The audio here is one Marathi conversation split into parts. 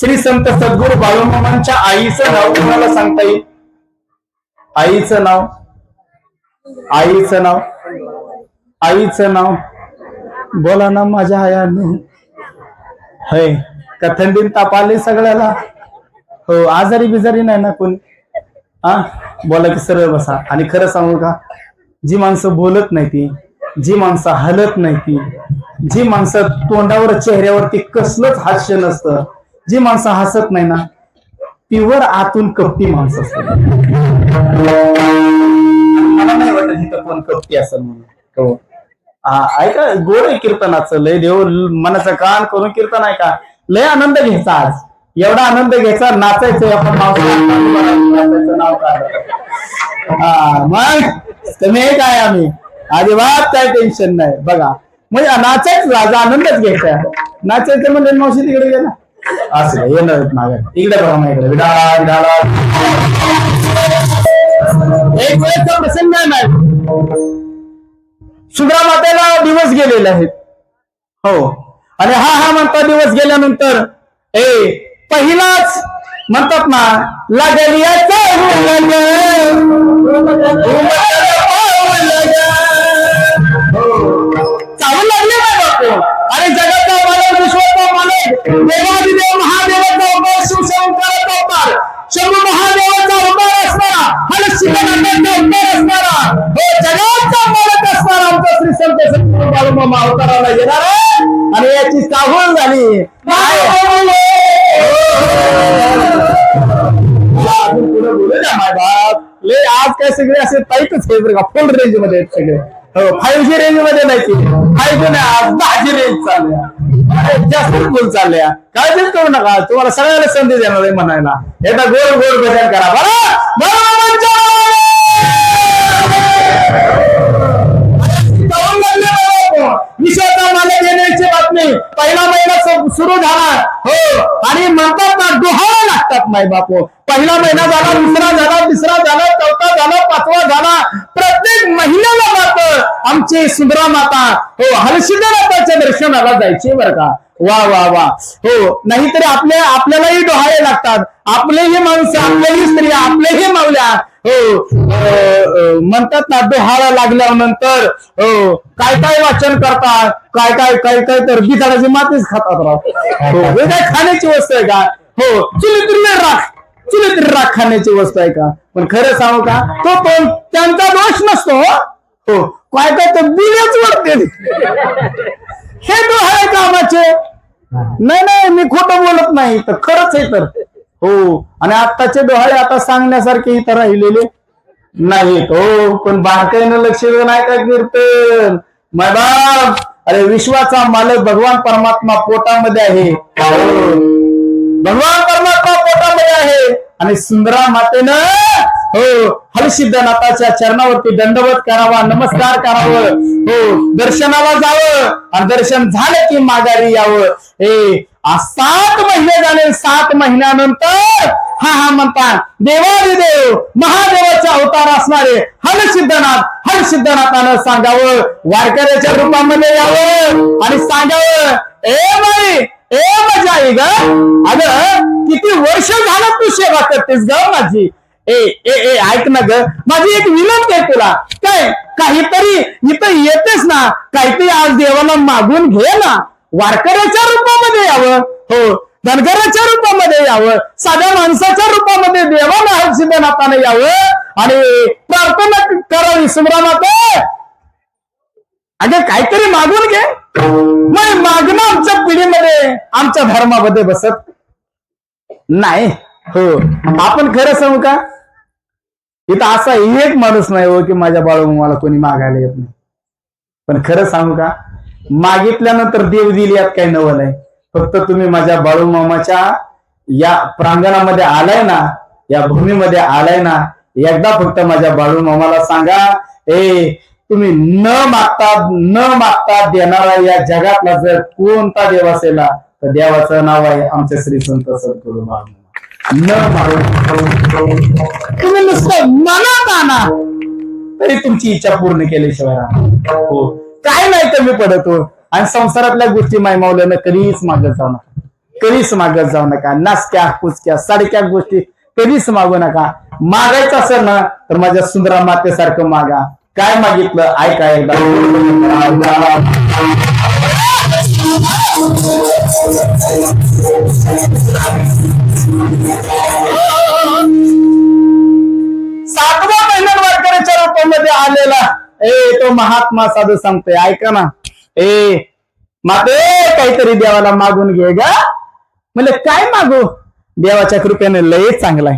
श्री संत सद्गुरु बाळूमामांच्या आईचं नाव तुम्हाला सांगता येईल? आईचं नाव? आईचं नाव? आईचं नाव? बोला ना माझ्या आयाने होय का थंडीन ताप आले सगळ्याला. हो आजारी बिजारी नाही ना कोणी? हा? बोला की सरळ बसा. आणि खरं सांगू का? जी माणसं बोलत नाही ती जी माणसं हलत नाही ती जी माणसं तोंडावर चेहऱ्यावरती कसलंच हास्य नसतं जी माणसं हसत नाही ना तीवर आतून कपटी माणसं असतात. मला नाही वाटत इथं कोण कपटी असेल म्हणून. हो. ऐका गोड आहे कीर्तनाचं. लय देव मनाचं कान करून कीर्तन ऐका लय आनंद घ्यायचा आज. एवढा आनंद घ्यायचा नाचायचं आपण नाचायचं नाव हा मग तुम्ही काय आम्ही? अजिबात काय टेन्शन नाही. बघा म्हणजे नाचायचं आज आनंदच घ्यायचा. नाचायचं म्हणजे मावशी तिकडे गेला. सुद्रा मातेला दिवस गेलेले आहेत हो आणि हा हा म्हणता दिवस गेल्यानंतर ए पहिलाच म्हणतात ना लागली चालू लागले बापू आणि जगाचा मालक विश्वाचा मालक सर्व महादेवाचा अवतार असणारा आणि शिवनाथांचा अवतार असणारा हे जगाचा मालक असणारा आमचा श्री संत सद्गुरू बाळूमामा अवताराला येणार आहे. आणि याची चाहूल झाली. अजून पुढे माय बाप. लय आज काय सगळे असे टाईटच आहे बरं का फुल रेंजमध्ये सगळे. फाईव्ह जी रेंजमध्ये नाही फाईव्ह जी नाही आज दहा जी रेंज चालल्या जास्त फुल चालल्या काळजीच करू नका. तुम्हाला सगळ्याला संधी देणार आहे म्हणायला. एकदा गोल गोल भजन करा. बरं? विषय जाऊन पहिला महिना सुरू झाला. हो. आणि म्हणतात ना डोहाळा लागतात माय बापू पहिला महिना झाला दुसरा झाला तिसरा झाला चौथा झाला पाचवा झाला. प्रत्येक महिन्याला मात्र आमची सुंदरा माता हो हलसिद्ध दर्शनाला जायचे बरं का. वा वा वा. हो नाहीतरी आपल्या आपल्यालाही डोहाळे लागतात. आपलेही माणसं आपल्याही स्त्रिया आपलेही मावल्या. हो म्हणतात ना डोहाळा लागल्यानंतर हो काय काय वाचन करतात काय काय काय काय तर बिचाराची मातीच खातात राव. हो हे काय खाण्याची वस्तू आहे का? हो चुलीतून राख चुलीतून राख खाण्याची वस्तू आहे का? पण खरं सांगू का तो पण त्यांचा दोष नसतो हो. हो. काय काय तर बिलच वरते. हे डोहाळे कामाचे. नाही नाही मी खोटं बोलत नाही तर खरंच आहे तर. हो. आणि आत्ताचे डोहाळे आता सांगण्यासारखे इथं राहिलेले नाहीत. हो पण बारकाईनं लक्ष देऊ नाही का कीर्तन मैदान अरे विश्वाचा मालक भगवान परमात्मा पोटामध्ये आहे. भगवान परमात्मा पोटामध्ये आहे. आणि सुंदरा मातेनं हो हलसिद्धनाथाच्या चरणावरती दंडवत करावा नमस्कार करावं. हो दर्शनाला जावं. आणि दर्शन झालं की माघारी यावं. हे सात महिने झाले सात महिन्यानंतर हा हा म्हणता देवादिदेव महादेवाचा अवतार असणारे हर सिद्धनाथ हर सिद्धनाथानं सांगावं वारकऱ्याच्या रूपामध्ये यावं आणि सांगावं ए बाई ए मजा आई ग अगं किती वर्ष झालं तू सेवा करतेस ग माझी. ए ए ए ऐक ना ग माझी एक विनंती आहे तुला काय काहीतरी इथं येतेस ना काहीतरी आज देवाला मागून घे ना. वारकऱ्याच्या रूपामध्ये यावं. हो धनगराच्या रूपामध्ये यावं. साध्या माणसाच्या रूपामध्ये देवाला हर्षिदनाथाने यावं. आणि प्रार्थना करावी सुमरामाते. अगं काहीतरी मागून घे. नाही मागणं आमच्या पिढीमध्ये आमच्या धर्मामध्ये बसत नाही. हो आपण खरं सांगू का? इथं असा एक माणूस नाही हो की माझ्या बाळू मला कोणी मागायला येत नाही. पण खरं सांगू का? मागितल्यानंतर देव दिली यात काही नवं नाही. फक्त तुम्ही माझ्या बाळू मामाच्या या प्रांगणामध्ये आलाय ना या भूमीमध्ये आलाय ना एकदा फक्त माझ्या बाळू मामाला सांगा ए तुम्ही न मागता न मागता देणारा या जगातला जर कोणता देव असेल तर देवाचं नाव आहे आमचे श्री संत सद्गुरू बाळू न मागून तुम्ही नुसतं मनात आणा. तरी तुमची इच्छा पूर्ण केल्याशिवाय हो. काय नाही कमी पडत आणि संसारातल्या गोष्टी मायमावल्यानं कधीच मागत जाऊ नका. कधीच मागत जाऊ नका. नाचक्या कुचक्या साडक्या गोष्टी कधीच मागू नका. मागायचं असेल ना तर माझ्या सुंदरा मातेसारखं मागा. काय मागितलं? ऐका एकदा. सातव्या महिन्यात वारकऱ्याच्या रूपामध्ये आलेला ए तो महात्मा साधू सांगतोय ऐका ना. ए माते काहीतरी देवाला मागून घे ग. म्हणजे काय मागू? देवाच्या कृपेने लय चांगलाय.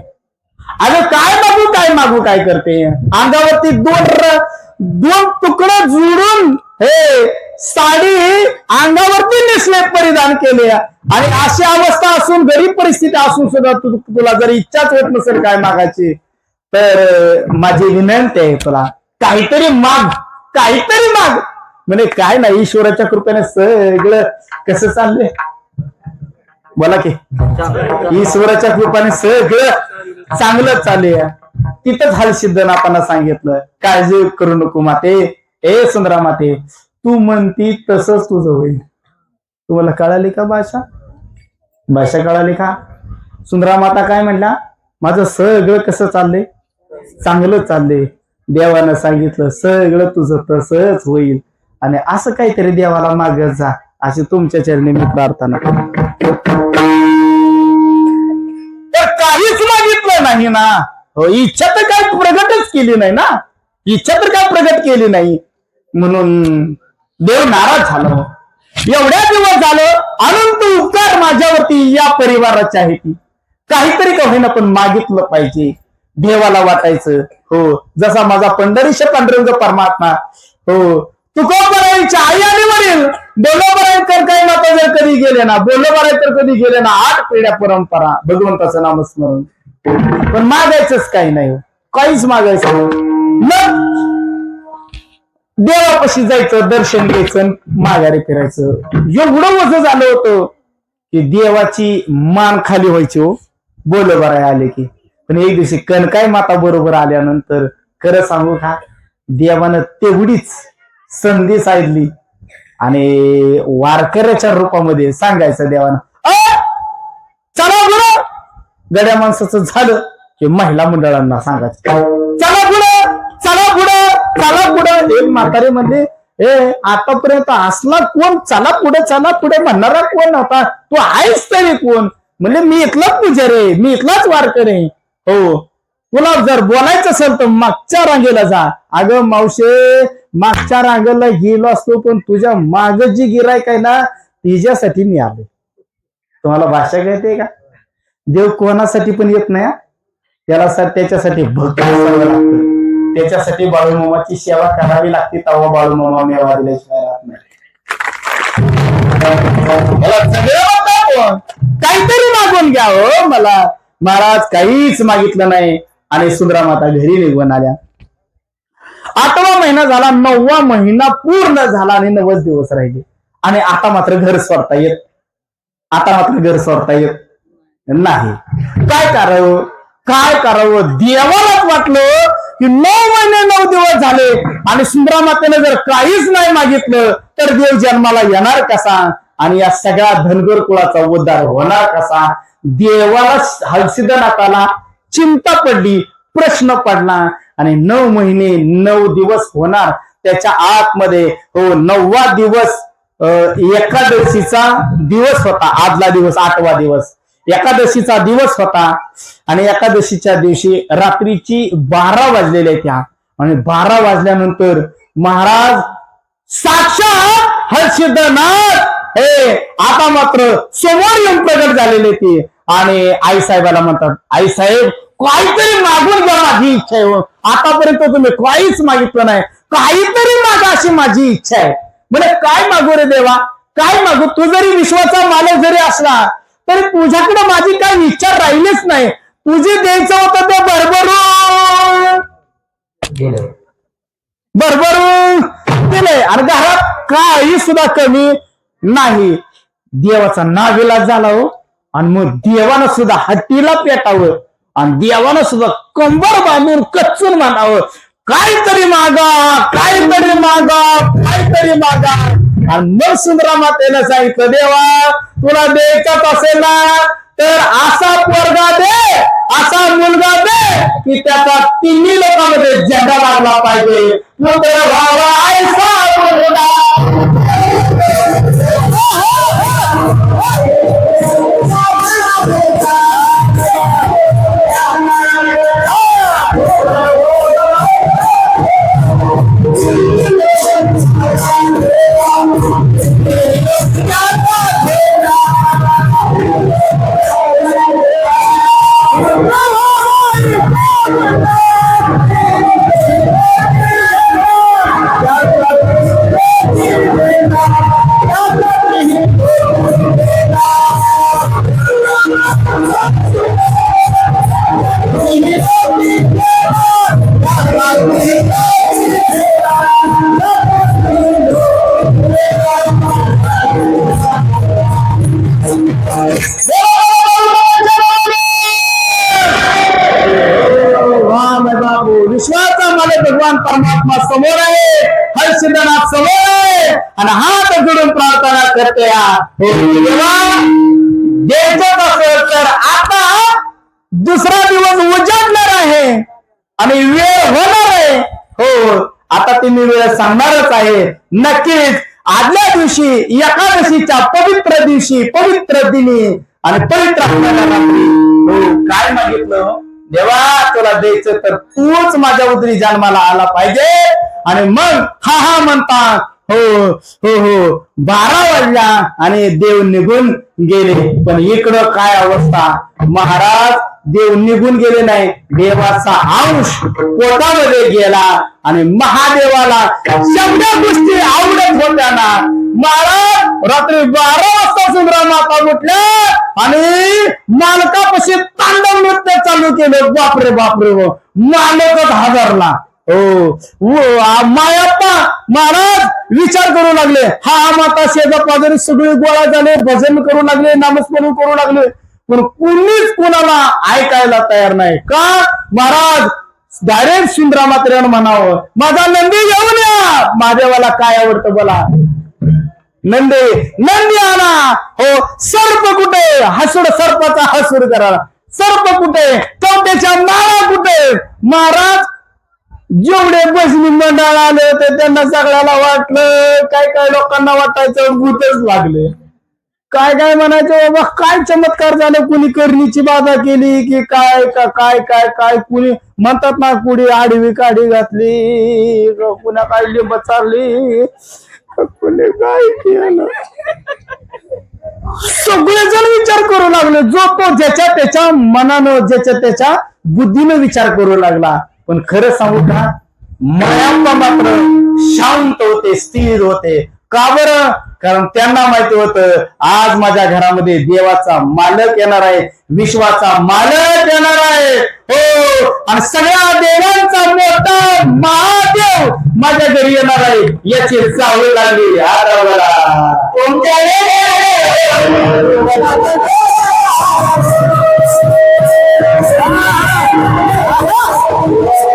अगं काय मागू काय मागू काय करते? अंगावरती दोन दोन तुकडं जुडून हे साडी अंगावरती नेसले परिधान केले. आणि अशी अवस्था असून गरीब परिस्थिती असून सुद्धा तू तुला जर इच्छाच होत नसेल काय मागायची तर माझी विनंती आहे तुला. काहीतरी माग काहीतरी माग. म्हणजे काय नाही ईश्वराच्या कृपेने सगळं कसं चाललंय? बोला की. ईश्वराच्या कृपाने सगळं चांगलं चाललंय. तिथंच हलसिद्धनाथांना सांगितलं. काळजी करू नको माते. ए सुंदरा माते तू म्हणती तसंच तुझं होईल. तुम्हाला कळाली का भाषा? भाषा कळाली का? सुंदरा माता काय म्हणला माझं सगळं कसं चाललंय? चांगलं चाललंय. देवानं सांगितलं सगळं तुझं तसंच होईल. आणि असं काहीतरी देवाला मागत जा अशी तुमच्या चरणी मी प्रार्थना तर काहीच मागितलं नाही ना. हो इच्छा तर काय प्रगटच केली नाही ना. इच्छा तर काय प्रगट केली नाही. म्हणून देव नाराज झालं. एवढ्या दिवस झालं अनंत उपकार माझ्यावरती या परिवाराचे आहे ती काहीतरी का होईना पण मागितलं पाहिजे. देवाला वाटायचं. हो. जसा माझा पंढरीश पांडुरंग परमात्मा. हो. तुकोबराईच्या आई आणि वडील. बोलोबराईकर काही माता जर कधी गेले ना बोलोबराईकर कधी गेले ना आठ पिढ्या परंपरा. भगवंताचं नामस्मरण. पण मागायचंच काही नाही हो. काहीच मागायचं मग देवापाशी जायचं दर्शन घ्यायचं माघारी फिरायचं. एवढं वजन झालं होतं की देवाची मान खाली व्हायची हो. बोल आले की. पण एक दिवशी कणकाय माता बरोबर आल्यानंतर खरं सांगू का देवानं तेवढीच संधी साधली. आणि वारकऱ्याच्या रूपामध्ये सांगायचं देवानं चला गुरु. गड्या माणसाचं झालं की महिला मंडळांना सांगायचं चला पुढं चला पुढं चला पुढं एक म्हातारे म्हणजे हे आतापर्यंत असला कोण चला पुढे चला पुढे म्हणणारा कोण होता? तू आहेस तरी कोण? म्हणजे मी इथलाच पुजारी मी इथलाच वारकरी आहे. हो. तुला जर बोलायचं असेल तर मागच्या रांगेला जा. अगं मावशे मागच्या रांगेला गेलो असतो पण तुझ्या माग जी गिरायक आहे ना तिच्यासाठी मी आलो तुम्हाला भाषा कळते का? देव कोणासाठी पण येत नाही हा. त्याला सर त्याच्यासाठी भक्त असावं लागतं. त्याच्यासाठी बाळूमामाची सेवा करावी लागते तेव्हा बाळूमामा मेवा दिल्याशिवाय राहत नाही. मला काहीतरी मागून घ्या हो मला. महाराज काहीच मागितलं नाही. आणि सुंदरा माता घरी निघून आल्या. आठवा महिना झाला नववा महिना पूर्ण झाला आणि नव्वद दिवस राहिले. आणि आता मात्र घर सोडता येत. आता मात्र घर सोडता येत नाही. काय करावं? काय करावं? देवालाच वाटलं की नऊ महिने नऊ दिवस झाले. आणि सुंदरा मातेने जर काहीच नाही मागितलं तर देव जन्माला येणार कसा? आणि या सगळ्या धनगर कुळाचा उद्धार होणार कसा? देवाला हलसिद्धनाथाला चिंता पडली प्रश्न पडला आणि नऊ महिने नऊ दिवस होणार. त्याच्या आतमध्ये हो नववा दिवस एकादशीचा दिवस होता. आदला दिवस आठवा दिवस. एकादशीचा दिवस होता आणि एकादशीच्या दिवशी रात्रीची बारा वाजलेल्या त्या. आणि बारा वाजल्यानंतर महाराज साक्षात हर्षिद्धनाथ हे आता मात्र समोर येऊन प्रगट झालेले ते. आणि आई साहेबाला म्हणतात आई साहेब काहीतरी मागून घ्या माझी इच्छा आहे. आतापर्यंत तुम्ही काहीच मागितलं नाही. काहीतरी मागा अशी माझी इच्छा आहे. म्हणजे काय मागू रे देवा? काय मागू? तू जरी विश्वाचा मालक जरी असला तरी तुझ्याकडे माझी काही इच्छा राहिलीच नाही. तुझे द्यायचं होतं ते भरभरून. भरभरून दिले आणि घरात काही सुद्धा कमी नाही. देवाचा नाविलाज झाला हो. आणि मग देवानं सुद्धा हट्टीला पेटावं. आणि देवानं सुद्धा कंबर बांधून कच्चून मानावं काहीतरी मागा काहीतरी मागा काहीतरी मागा. आणि मग सुंदरा मातेनं सांगितलं देवा तुला द्यायचाच असेल ना तर असा पोरगा दे असा मुलगा दे की त्याचा तिन्ही लोकांमध्ये झेंडा लागला पाहिजे. पुत्र व्हावा ऐसा मुलगा द्यायचंच असेल तर आता दुसरा दिवस उजाडणार आहे. आणि वेळ होणार आहे. हो आता तुम्ही वेळ सांगणारच आहे. नक्कीच आदल्या दिवशी एकादशीच्या पवित्र दिवशी पवित्र दिनी आणि पवित्र हो काय मागितलं? देवा तुला द्यायचं तर तूच माझ्या उदरी जन्माला आला पाहिजे. आणि मग हा हा म्हणता हो हो हो. बारा वाजल्या आणि देव निघून गेले. पण इकडं काय अवस्था? महाराज देव निघून गेले नाही. देवाचा अंश पोटामध्ये गेला आणि महादेवाला सगळ्या गोष्टी आवडत होत्या ना. महाराज रात्री बारा वाजता सुंदरा माता उठल्या आणि मालकापाशी तांडव नृत्य चालू केलं. बापरे बापरे हो. मालकच हजरला हो. व- मायाप्पा महाराज विचार करू लागले. हा हा माता शेजा पाजारी सगळे गोळा झाले भजन करू लागले नामस्मरण करू लागले. पण कुणीच कुणाला ऐकायला तयार नाही. का? महाराज डायरेक्ट सुंदरा मात्र्यानं म्हणावं माझा नंदी घेऊन या. महादेवाला काय आवडतं बोला. नंदे नंदी आणा. हो सर्प कुठे? हसूड सर्पाचा हसूड करा. सर्प कुठे? कवट्याच्या नाळा कुठे? महाराज जेवढे बसनी मंडळ आले होते त्यांना सगळ्याला वाटलं काय काय लोकांना वाटायचं भूतच लागले. काय काय म्हणायचं बाबा काय चमत्कार झाले कुणी करणीची बाधा केली की काय काय काय काय कुणी म्हणतात ना कुणी आडवी काढी घातली कुणा काय लिंब चालली कुणी काय केलं. सगळेजण विचार करू लागले. जो तो ज्याच्या त्याच्या मनानं ज्याच्या त्याच्या बुद्धीनं विचार करू लागला. पण खरं सांगू का? मायाप्पा मात्र शांत होते स्थिर होते. का बरं? कारण त्यांना माहिती होतं आज माझ्या घरामध्ये देवाचा मालक येणार आहे विश्वाचा मालक येणार आहे. हो आणि सगळ्या देवांचा मोठा महादेव माझ्या घरी येणार आहे. याची चावल लागली. कोणत्या बघा.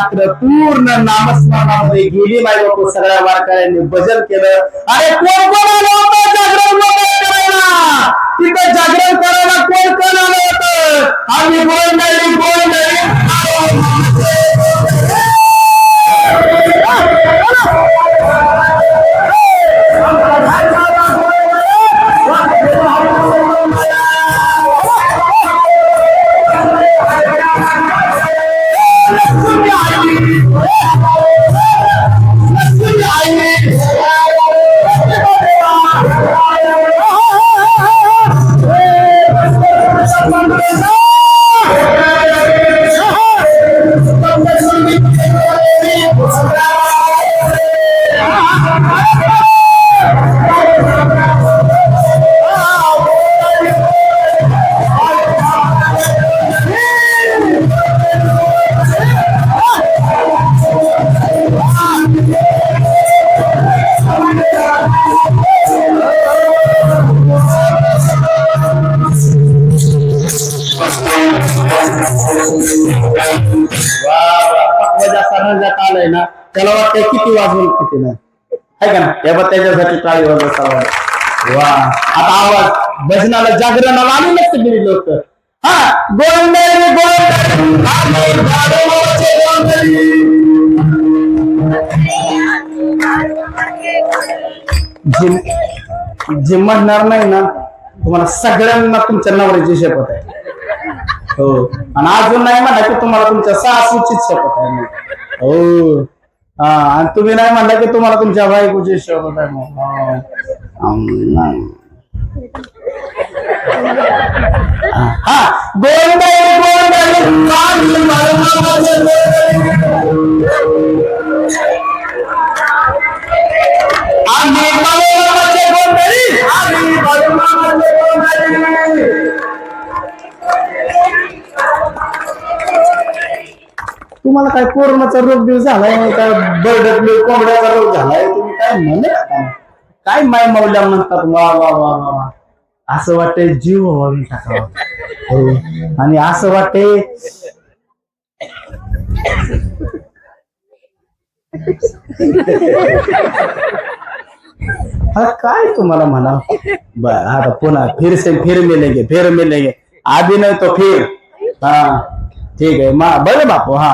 रात्र पूर्ण नामस्मरणामध्ये गेली माय बापू सगळ्या वारकऱ्यांनी भजन केलं. अरे कोण कोण आलं होतं? जागरण करायला. तिथं जागरण करायला कोण कोण आलं होतं? आम्ही कोण नाही वाजवून किती नाही? आहे का ना तेव्हा त्याच्यासाठी टाळी वाजव वा. आता आवाज. भजनाला जागरणाला आली नसते गेली लोक हा गोंधळ गोंधळी. जिम जिम जे म्हणणार नाही ना तुम्हाला सगळ्यांना तुमच्या नवऱ्याची शपथ आहे. हो. आणि अजून नाही म्हणा की तुम्हाला तुमच्या सासूचीच शपथ आहे. हो. आणि तुम्ही नाही म्हणला की तुम्हाला तुमच्या बायकोची शपथ आहे मग. हो. अम, नाही. हा गोंधळ गोंधळ काळी मरणाचे गोंधळ. आम्ही तुम्हाला काय कोरोनाचा रोग बिग झालाय काय बर्ड कोंबड्याचा रोग झालाय तुम्ही काय म्हणत काय काय माय मौल्या म्हणतात? वा वा वा वा वा. असं वाटतंय जीव वाळून टाकावा. हो. आणि असं वाटतंय हा काय तुम्हाला म्हणा बर आता पुन्हा फिर से फिर मिलेंगे फिर मिलेंगे आधी नाही तो फिर. हा ठीक आहे. मा बरं बापू हा.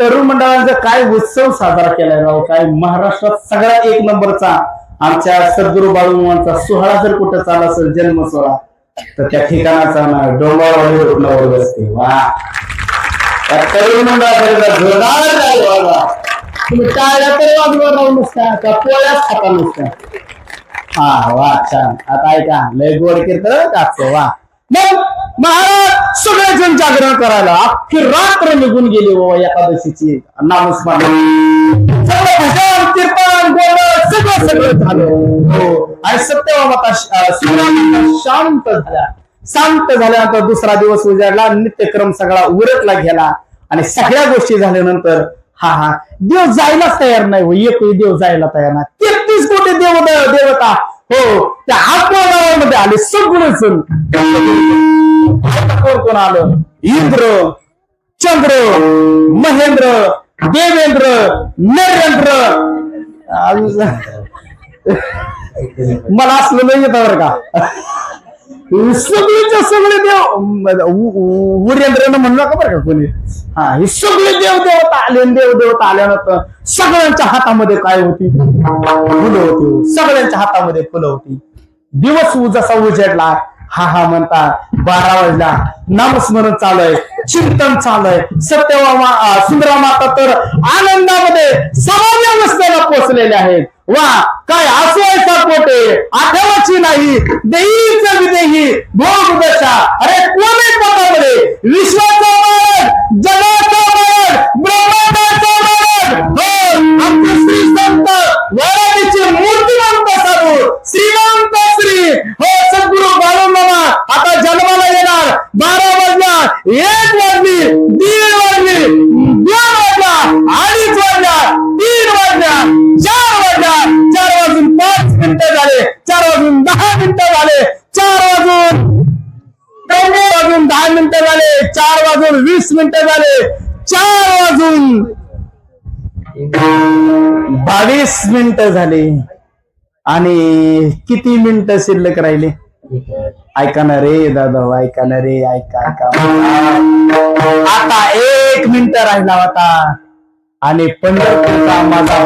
तरुण मंडळांचा काय उत्सव साजरा केलाय राव? काय महाराष्ट्रात सगळा एक नंबरचा आमच्या सद्गुरू बाळूमांचा सोहळा जर कुठं चालला असेल जन्म सोहळा तर त्या ठिकाणाचा ना डोंगरवाडी रुग्णावर बसते वा. त्या तरुण मंडळाकरिता जोरदार तुम्ही टाळ्या तरी वाजवत राहू नुसता का पोळ्याच खाता नुसता हा वा छान. आता ऐका लय गोड कीर्तन टाकतो वा. मग महाराज सगळेजण जागरण करायला. अख्खी रात्र निघून गेली बाबा एकादशीची. नामस्मरण सगळं भजन कीर्तन गोंधळ सगळं सगळं झालं. हो. आणि सत्यवामाता शांत झाल्या शांत झाल्यानंतर दुसरा दिवस उजाडला. नित्यक्रम सगळा उरटला गेला. आणि सगळ्या गोष्टी झाल्यानंतर हा हा देव जायलाच तयार नाही हो. एकही देव जायला तयार नाही. तेहतीस कोटी देव देवता हो त्या आत्मगावामध्ये आले सगळे सण कोण कोण आलं? इंद्र चंद्र महेंद्र देवेंद्र नरेंद्र. मला असलं नाही येतं बरं का. सगळेच्या सगळे देव उ- उ- उरेंद्रनं म्हणलं का बरं का कोणी? हा हे सगळे देव देवता आले देवदेवता देव देवता आल्यानंतर सगळ्यांच्या हातामध्ये काय होती? फुलं होती. सगळ्यांच्या हातामध्ये फुलं होती. दिवस जसा उजेडला हा हा म्हणता बारा वाजला. नामस्मरण चालू आहे. चिंतन चालू आहे सत्यवा सुंदरा माता तर आनंदामध्ये समाज अवस्थेला पोहोचलेले आहेत. वा काय असो आहे पोटे आठवाची नाही. देईच विदेही भोग दशा अरे कोण आहे पोटामध्ये विश्वाचा मालक जगाचा मालक ब्रह्मांडाचा मालक हो आमचे श्री संत वराडीचे मूर्तिमंत साधू श्रीमंत श्री. हो सद्गुरु बाळू मामा आता जन्म बारा वाजला एक वाजली दीड वाजली दोन वाजला अडीच वाजला तीन वाजला चार वाजला. चार वाजून पाच मिनिटं झाले चार वाजून दहा मिनिटं झाले चार वाजून वाजून दहा मिनिटं झाले चार वाजून वीस मिनिटं झाले चार वाजून बावीस मिनिटं झाले. आणि किती मिनिटं शिल्लक राहिले? ऐका ना रे दादा ऐका ना रे ऐका ऐका. आता एक मिनिट राहिला होता. आणि पंढरपूरचा माझा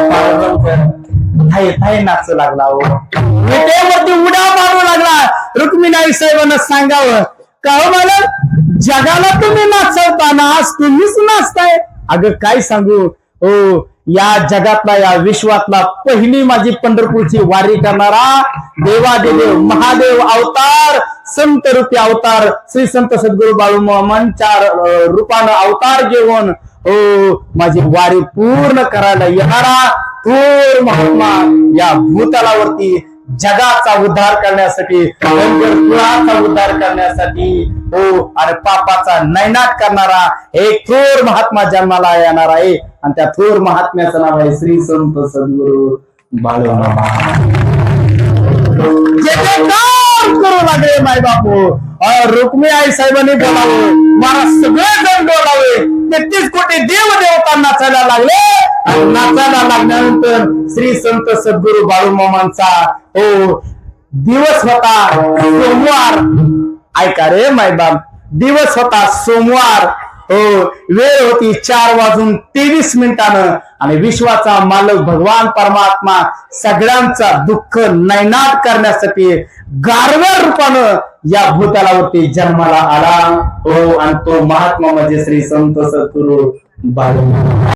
थाय थाय नाचू लागला हो. विटेवरती उड्या मारू लागला. रुक्मिणाई साहेबांना सांगावं. का हो मला जगाला तुम्ही नाचवताना आज तुम्हीच नाचताय. अगं काय सांगू? हो या जगातला या विश्वातला पहिली माझी पंढरपूरची वारी करणारा देवादेव महादेव अवतार संत रूपी अवतार श्री संत सद्गुरु बाळू मामांच्या रूपानं अवतार घेऊन हो माझी वारी पूर्ण करायला येणारा थोर महात्मा या भूतलावरती जगाचा उद्धार करण्यासाठी कुळाचा उद्धार करण्यासाठी हो आणि पापाचा नैनाट करणारा एक थोर महात्मा जन्माला येणार आहे. आणि त्या थोर महात्म्याचं नाव आहे श्री संत सद्गुरु बाळूमामा. करू लागले माय बापू रुक्मी आई साहेबांनी बोलावं. मला सगळे जण बोलावे तेहतीस कोटी देव देवता नाचायला लागले. आणि नाचायला लागल्यानंतर श्री संत सद्गुरु बाळूमामांचा हो दिवस होता सोमवार. ऐका रे मायबाप. दिवस होता सोमवार. हो वेळ होती चार वाजून तेवीस मिनिटानं. आणि विश्वाचा मालक भगवान परमात्मा सगळ्यांचा दुःख नैनाट करण्यासाठी गारव्या रूपानं या भूतलावरती जन्माला आला. हो आणि तो महात्मा म्हणजे श्री संत सद्गुरु बाळू.